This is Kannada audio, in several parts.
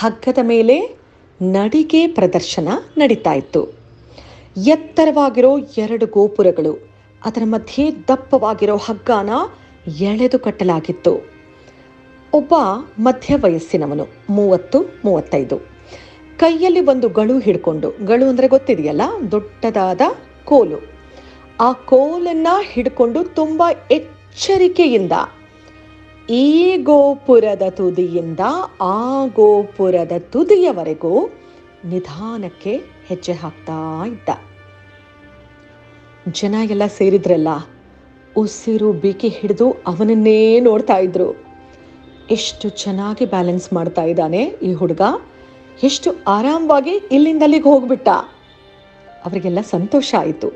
ಹಗ್ಗದ ಮೇಲೆ ನಡಿಗೆ ಪ್ರದರ್ಶನ ನಡೀತಾ ಇತ್ತು ಎತ್ತರವಾಗಿರೋ ಎರಡು ಗೋಪುರಗಳು, ಅದರ ಮಧ್ಯೆ ದಪ್ಪವಾಗಿರೋ ಹಗ್ಗನ ಎಳೆದು ಕಟ್ಟಲಾಗಿತ್ತು. ಒಬ್ಬ ಮಧ್ಯ ವಯಸ್ಸಿನವನು ಮೂವತ್ತು, ಮೂವತ್ತೈದು. ಕೈಯಲ್ಲಿ ಒಂದು ಗಳು ಹಿಡ್ಕೊಂಡು, ಗಳು ಅಂದರೆ ಗೊತ್ತಿದೆಯಲ್ಲ, ದೊಡ್ಡದಾದ ಕೋಲು. ಆ ಕೋಲನ್ನ ಹಿಡ್ಕೊಂಡು ತುಂಬ ಎಚ್ಚರಿಕೆಯಿಂದ ಈ ಗೋಪುರದ ತುದಿಯಿಂದ ಆ ಗೋಪುರದ ತುದಿಯವರೆಗೂ ನಿಧಾನಕ್ಕೆ ಹೆಜ್ಜೆ ಹಾಕ್ತಾ ಇದ್ದ. ಜನ ಎಲ್ಲ ಸೇರಿದ್ರಲ್ಲ, ಉಸಿರು ಬಿಕಿ ಹಿಡಿದು ಅವನನ್ನೇ ನೋಡ್ತಾ ಇದ್ರು. ಎಷ್ಟು ಚೆನ್ನಾಗಿ ಬ್ಯಾಲೆನ್ಸ್ ಮಾಡ್ತಾ ಇದ್ದಾನೆ ಈ ಹುಡುಗ. ಎಷ್ಟು ಆರಾಮವಾಗಿ ಇಲ್ಲಿಂದ ಅಲ್ಲಿಗೆ ಹೋಗ್ಬಿಟ್ಟ. ಅವರಿಗೆಲ್ಲ ಸಂತೋಷ ಆಯಿತು.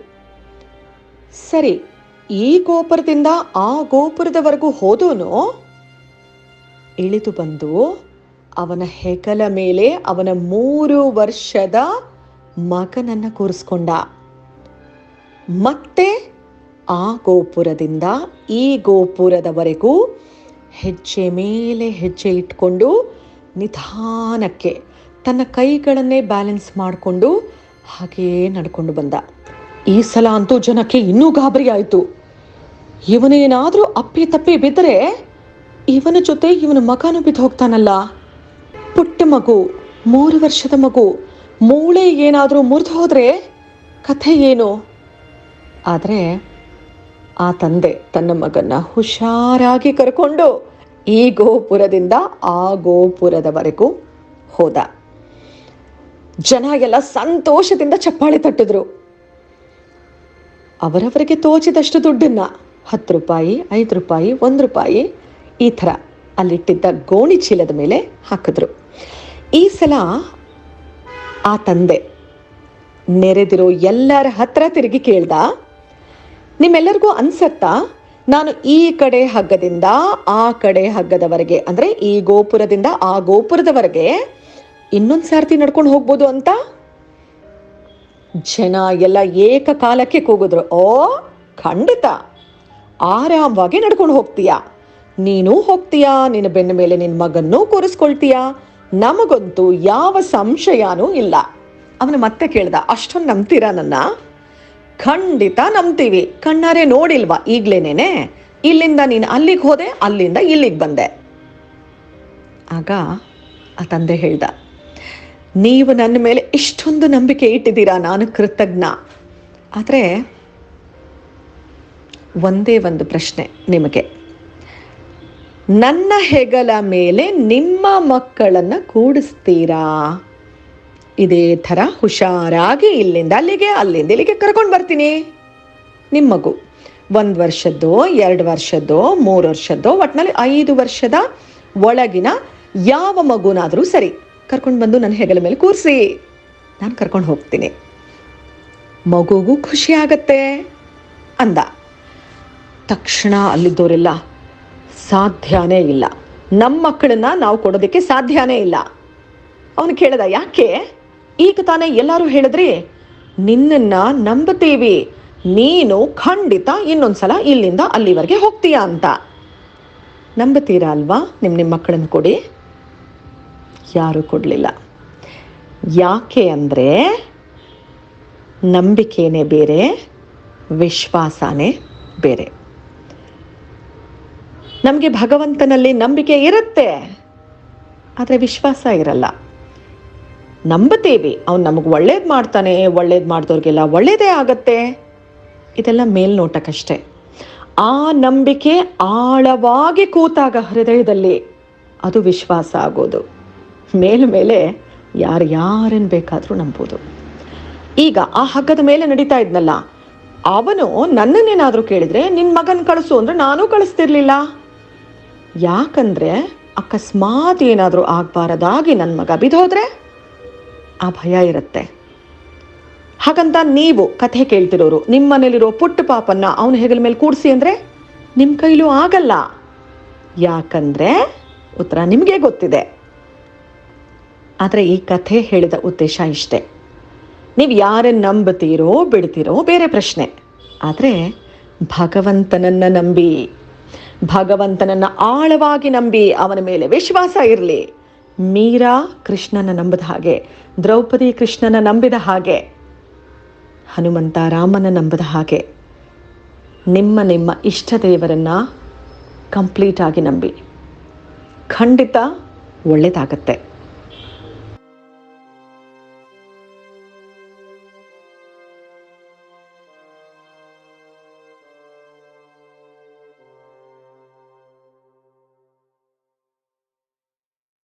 ಸರಿ, ಈ ಗೋಪುರದಿಂದ ಆ ಗೋಪುರದವರೆಗೂ ಹೋದೋನು ಇಳಿದು ಬಂದು ಅವನ ಹೆಗಲ ಮೇಲೆ ಅವನ ಮೂರು ವರ್ಷದ ಮಗನನ್ನು ಕೂರಿಸ್ಕೊಂಡ. ಮತ್ತೆ ಆ ಗೋಪುರದಿಂದ ಈ ಗೋಪುರದವರೆಗೂ ಹೆಜ್ಜೆ ಮೇಲೆ ಹೆಜ್ಜೆ ಇಟ್ಕೊಂಡು ನಿಧಾನಕ್ಕೆ ತನ್ನ ಕೈಗಳನ್ನೇ ಬ್ಯಾಲೆನ್ಸ್ ಮಾಡಿಕೊಂಡು ಹಾಗೇ ನಡ್ಕೊಂಡು ಬಂದ. ಈ ಸಲ ಅಂತೂ ಜನಕ್ಕೆ ಇನ್ನೂ ಗಾಬರಿ ಆಯಿತು. ಇವನೇನಾದರೂ ಅಪ್ಪಿ ತಪ್ಪಿ ಬಿದ್ದರೆ ಇವನ ಜೊತೆ ಇವನ ಮಗನೂ ಬಿದ್ದು ಹೋಗ್ತಾನಲ್ಲ. ಪುಟ್ಟ ಮಗು, ಮೂರು ವರ್ಷದ ಮಗು, ಮೂಳೆ ಏನಾದರೂ ಮುರಿದು ಹೋದ್ರೆ ಕಥೆ ಏನು? ಆದರೆ ಆ ತಂದೆ ತನ್ನ ಮಗನ್ನ ಹುಷಾರಾಗಿ ಕರ್ಕೊಂಡು ಈ ಗೋಪುರದಿಂದ ಆ ಗೋಪುರದವರೆಗೂ ಹೋದ. ಜನ ಎಲ್ಲ ಸಂತೋಷದಿಂದ ಚಪ್ಪಾಳೆ ತಟ್ಟಿದ್ರು. ಅವರವರಿಗೆ ತೋಚಿದಷ್ಟು ದುಡ್ಡನ್ನ, ಹತ್ತು ರೂಪಾಯಿ, ಐದು ರೂಪಾಯಿ, ಒಂದು ರೂಪಾಯಿ ಈ ಥರ ಅಲ್ಲಿಟ್ಟಿದ್ದ ಗೋಣಿ ಚೀಲದ ಮೇಲೆ ಹಾಕಿದ್ರು. ಈ ಸಲ ಆ ತಂದೆ ನೆರೆದಿರೋ ಎಲ್ಲರ ಹತ್ರ ತಿರುಗಿ ಕೇಳ್ದ, ನಿಮ್ಮೆಲ್ಲರಿಗೂ ಅನ್ಸತ್ತಾ? ನಾನು ಈ ಕಡೆ ಹಗ್ಗದಿಂದ ಆ ಕಡೆ ಹಗ್ಗದವರೆಗೆ, ಅಂದ್ರೆ ಈ ಗೋಪುರದಿಂದ ಆ ಗೋಪುರದವರೆಗೆ ಇನ್ನೊಂದು ಸಾರ್ತಿ ನಡ್ಕೊಂಡು ಹೋಗ್ಬೋದು ಅಂತ. ಜನ ಎಲ್ಲ ಏಕಕಾಲಕ್ಕೆ ಕೂಗಿದ್ರು, ಓ, ಖಂಡಿತ, ಆರಾಮವಾಗಿ ನಡ್ಕೊಂಡು ಹೋಗ್ತೀಯಾ? ನೀನು ಹೋಗ್ತೀಯಾ? ನಿನ್ನ ಬೆನ್ನ ಮೇಲೆ ನಿನ್ನ ಮಗನ್ನೂ ಕೂರಿಸ್ಕೊಳ್ತೀಯಾ? ನಮಗಂತೂ ಯಾವ ಸಂಶಯನೂ ಇಲ್ಲ. ಅವನು ಮತ್ತೆ ಕೇಳ್ದ, ಅಷ್ಟೊಂದು ನಂಬ್ತೀರಾ ನನ್ನ? ಖಂಡಿತ ನಂಬ್ತೀವಿ. ಕಣ್ಣಾರೆ ನೋಡಿಲ್ವಾ ಈಗ್ಲೇನೇನೆ? ಇಲ್ಲಿಂದ ನೀನು ಅಲ್ಲಿಗೆ ಹೋದೆ, ಅಲ್ಲಿಂದ ಇಲ್ಲಿಗೆ ಬಂದೆ. ಆಗ ಆ ತಂದೆ ಹೇಳ್ದ, ನೀವು ನನ್ನ ಮೇಲೆ ಇಷ್ಟೊಂದು ನಂಬಿಕೆ ಇಟ್ಟಿದ್ದೀರಾ? ನಾನು ಕೃತಜ್ಞ. ಆದರೆ ಒಂದೇ ಒಂದು ಪ್ರಶ್ನೆ ನಿಮಗೆ. ನನ್ನ ಹೆಗಲ ಮೇಲೆ ನಿಮ್ಮ ಮಕ್ಕಳನ್ನ ಕೂಡಿಸ್ತೀರಾ? ಇದೇ ಥರ ಹುಷಾರಾಗಿ ಇಲ್ಲಿಂದ ಅಲ್ಲಿಗೆ, ಅಲ್ಲಿಂದ ಇಲ್ಲಿಗೆ ಕರ್ಕೊಂಡು ಬರ್ತೀನಿ. ನಿಮ್ಮ ಮಗು ಒಂದು ವರ್ಷದ್ದು, ಎರಡು ವರ್ಷದ್ದು, ಮೂರು ವರ್ಷದ್ದು ಒಟ್ಟಿನಲ್ಲಿ ಐದು ವರ್ಷದ ಒಳಗಿನ ಯಾವ ಮಗುನಾದರೂ ಸರಿ ಕರ್ಕೊಂಡು ಬಂದು ನನ್ನ ಹೆಗಲ ಮೇಲೆ ಕೂರಿಸಿ. ನಾನು ಕರ್ಕೊಂಡು ಹೋಗ್ತೀನಿ. ಮಗುಗೂ ಖುಷಿ ಆಗತ್ತೆ ಅಂದ. ತಕ್ಷಣ ಅಲ್ಲಿದ್ದವರೆಲ್ಲ ಸಾಧ್ಯನೇ ಇಲ್ಲ. ನಮ್ಮ ಮಕ್ಕಳನ್ನ ನಾವು ಕೊಡೋದಕ್ಕೆ ಸಾಧ್ಯನೇ ಇಲ್ಲ. ಅವನು ಕೇಳಿದ, ಯಾಕೆ? ಈಗ ತಾನೇ ಎಲ್ಲರೂ ಹೇಳಿದ್ರಿ, ನಿನ್ನನ್ನ ನಂಬುತ್ತೀವಿ. ನೀನು ಖಂಡಿತ ಇನ್ನೊಂದ್ಸಲ ಇಲ್ಲಿಂದ ಅಲ್ಲಿವರೆಗೆ ಹೋಗ್ತೀಯಾ ಅಂತ. ನಂಬುತ್ತೀರಾ ಅಲ್ವಾ? ನಿಮ್ಮ ನಿಮ್ಮ ಮಕ್ಕಳನ್ನು ಕೊಡಿ. ಯಾರೂ ಕೊಡಲಿಲ್ಲ. ಯಾಕೆ ಅಂದರೆ ನಂಬಿಕೆನೇ ಬೇರೆ, ವಿಶ್ವಾಸನೇ ಬೇರೆ. ನಮಗೆ ಭಗವಂತನಲ್ಲಿ ನಂಬಿಕೆ ಇರುತ್ತೆ. ಆದರೆ ವಿಶ್ವಾಸ ಇರಲ್ಲ. ನಂಬುತ್ತೀವಿ. ಅವ್ನು ನಮಗೆ ಒಳ್ಳೇದು ಮಾಡ್ತಾನೆ, ಒಳ್ಳೇದು ಮಾಡಿದವ್ರಿಗೆಲ್ಲ ಒಳ್ಳೇದೇ ಆಗತ್ತೆ. ಇದೆಲ್ಲ ಮೇಲ್ನೋಟಕ್ಕಷ್ಟೇ. ಆ ನಂಬಿಕೆ ಆಳವಾಗಿ ಕೂತಾಗ ಹೃದಯದಲ್ಲಿ ಅದು ವಿಶ್ವಾಸ ಆಗೋದು. ಮೇಲೆ ಮೇಲೆ ಯಾರು ಯಾರನ್ನು ಬೇಕಾದರೂ ನಂಬೋದು. ಈಗ ಆ ಹಗ್ಗದ ಮೇಲೆ ನಡೀತಾ ಇದ್ನಲ್ಲ, ಅವನು ನನ್ನನ್ನೇನಾದರೂ ಕೇಳಿದರೆ ನಿನ್ನ ಮಗನ ಕಳಿಸು ಅಂದರೆ ನಾನೂ ಕಳಿಸ್ತಿರ್ಲಿಲ್ಲ. ಯಾಕಂದ್ರೆ ಅಕಸ್ಮಾತ್ ಏನಾದರೂ ಆಗಬಾರದಾಗಿ ನನ್ನ ಮಗ ಬಿದ್ದೋದ್ರೆ ಆ ಭಯ ಇರುತ್ತೆ. ಹಾಗಂತ ನೀವು ಕಥೆ ಕೇಳ್ತಿರೋರು ನಿಮ್ಮ ಮನೇಲಿರೋ ಪುಟ್ಟ ಪಾಪನ್ನ ಅವನ ಹೆಗಲ ಮೇಲೆ ಕೂಡಿಸಿ ಅಂದರೆ ನಿಮ್ಮ ಕೈಲೂ ಆಗಲ್ಲ. ಯಾಕಂದ್ರೆ ಉತ್ತರ ನಿಮಗೆ ಗೊತ್ತಿದೆ. ಆದರೆ ಈ ಕಥೆ ಹೇಳಿದ ಉದ್ದೇಶ ಇಷ್ಟೇ. ನೀವು ಯಾರನ್ನು ನಂಬುತ್ತೀರೋ ಬಿಡ್ತೀರೋ ಬೇರೆ ಪ್ರಶ್ನೆ. ಆದರೆ ಭಗವಂತನನ್ನ ನಂಬಿ ಭಗವಂತನನ್ನ ಆಳವಾಗಿ ನಂಬಿ ಅವನ ಮೇಲೆ ವಿಶ್ವಾಸ ಇರಲಿ. ಮೀರಾ ಕೃಷ್ಣನ ನಂಬಿದ ಹಾಗೆ, ದ್ರೌಪದಿ ಕೃಷ್ಣನ ನಂಬಿದ ಹಾಗೆ, ಹನುಮಂತ ರಾಮನ ನಂಬಿದ ಹಾಗೆ, ನಿಮ್ಮ ನಿಮ್ಮ ಇಷ್ಟ ದೇವರನ್ನು ಕಂಪ್ಲೀಟಾಗಿ ನಂಬಿ. ಖಂಡಿತ ಒಳ್ಳೆಯದಾಗತ್ತೆ